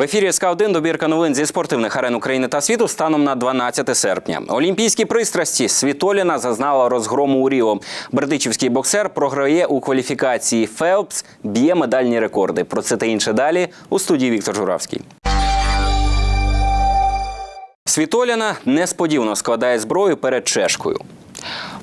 В ефірі СК 1 добірка новин зі спортивних арен України та світу станом на 12 серпня. Олімпійські пристрасті Світоліна зазнала розгрому у Ріо. Бердичівський боксер програє у кваліфікації. Фелпс б'є медальні рекорди. Про це та інше далі у студії Віктор Журавський. Світоліна несподівано складає зброю перед чешкою.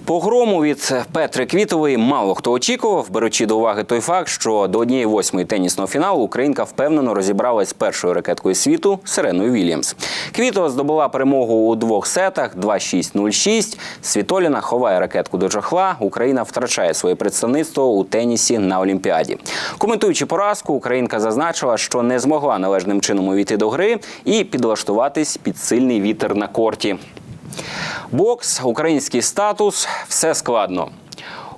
Погрому від Петри Квітової мало хто очікував, беручи до уваги той факт, що до однієї восьмої тенісного фіналу Українка впевнено розібралась з першою ракеткою світу Сиреною Вільямс. Квітова здобула перемогу у двох сетах 2-6-0-6. Світоліна ховає ракетку до чохла. Україна втрачає своє представництво у тенісі на Олімпіаді. Коментуючи поразку, Українка зазначила, що не змогла належним чином увійти до гри і підлаштуватись під сильний вітер на корті. Бокс, український статус все складно.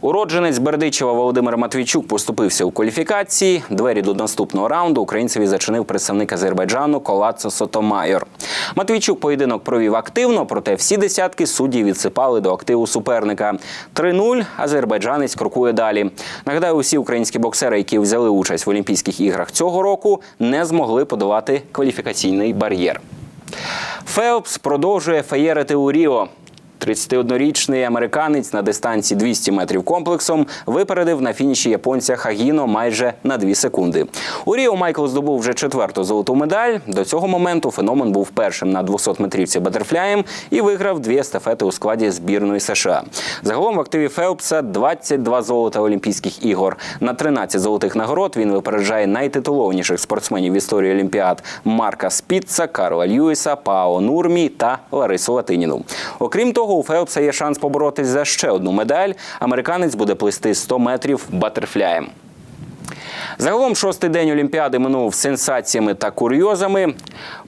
Уродженець Бердичева Володимир Матвійчук поступився у кваліфікації. Двері до наступного раунду українцеві зачинив представник Азербайджану Колацо Сотомайор. Матвійчук поєдинок провів активно, проте всі десятки судді відсипали до активу суперника. 3-0 азербайджанець крокує далі. Нагадаю, усі українські боксери, які взяли участь в Олімпійських іграх цього року, не змогли подолати кваліфікаційний бар'єр. Фелпс продовжує феєрити у Ріо. 31-річний американець на дистанції 200 метрів комплексом випередив на фініші японця Хагіно майже на 2 секунди. У Ріо Майкл здобув вже четверту золоту медаль. До цього моменту феномен був першим на 200-метрівці батерфляєм і виграв дві естафети у складі збірної США. Загалом в активі Фелпса 22 золота Олімпійських ігор. На 13 золотих нагород він випереджає найтитулованіших спортсменів в історії Олімпіад Марка Спіца, Карла Льюіса, Пао Нурмі та Ларису Латиніну. Окрім того, у Фелпса є шанс поборотись за ще одну медаль. Американець буде плисти 100 метрів батерфляєм. Загалом шостий день Олімпіади минув сенсаціями та курйозами.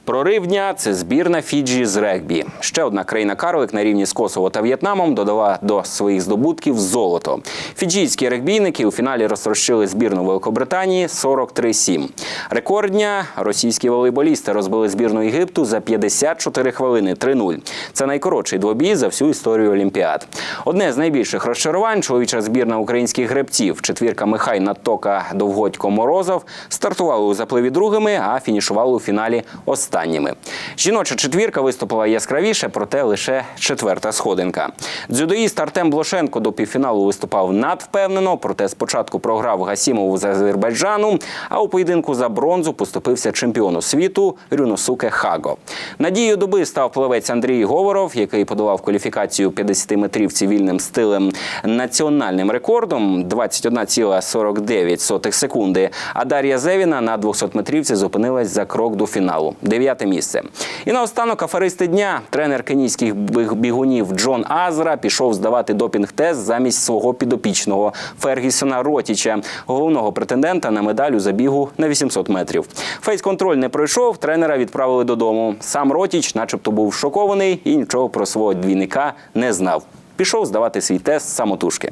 Прорив дня це збірна Фіджі з регбі. Ще одна країна карлик на рівні з Косово та В'єтнамом додала до своїх здобутків золото. Фіджійські регбійники у фіналі розтрощили збірну Великобританії 43-7. Рекорд дня російські волейболісти розбили збірну Єгипту за 54 хвилини 3-0. Це найкоротший двобій за всю історію Олімпіад. Одне з найбільших розчарувань чоловіча збірна українських гребців. Четвірка Михай Натока Довгодько Морозов стартували у запливі другими, а фінішували у фіналі останніми. Жіноча четвірка виступила яскравіше, проте лише четверта сходинка. Дзюдоїст Артем Блошенко до півфіналу виступав надвпевнено, проте спочатку програв Гасімову з Азербайджану, а у поєдинку за бронзу поступився чемпіону світу Рюносуке Хаго. Надією доби став плавець Андрій Говоров, який подолав кваліфікацію 50-метрівці вільним стилем національним рекордом 21,49 секунди. А Дар'я Зевіна на 200-метрівці зупинилась за крок до фіналу. Дев'яте місце. І наостанок аферисти дня. Тренер кенійських бігунів Джон Азра пішов здавати допінг-тест замість свого підопічного Фергісона Ротіча, головного претендента на медаль у забігу на 800 метрів. Фейс-контроль не пройшов, тренера відправили додому. Сам Ротіч, начебто, був шокований і нічого про свого двійника не знав. Пішов здавати свій тест самотужки.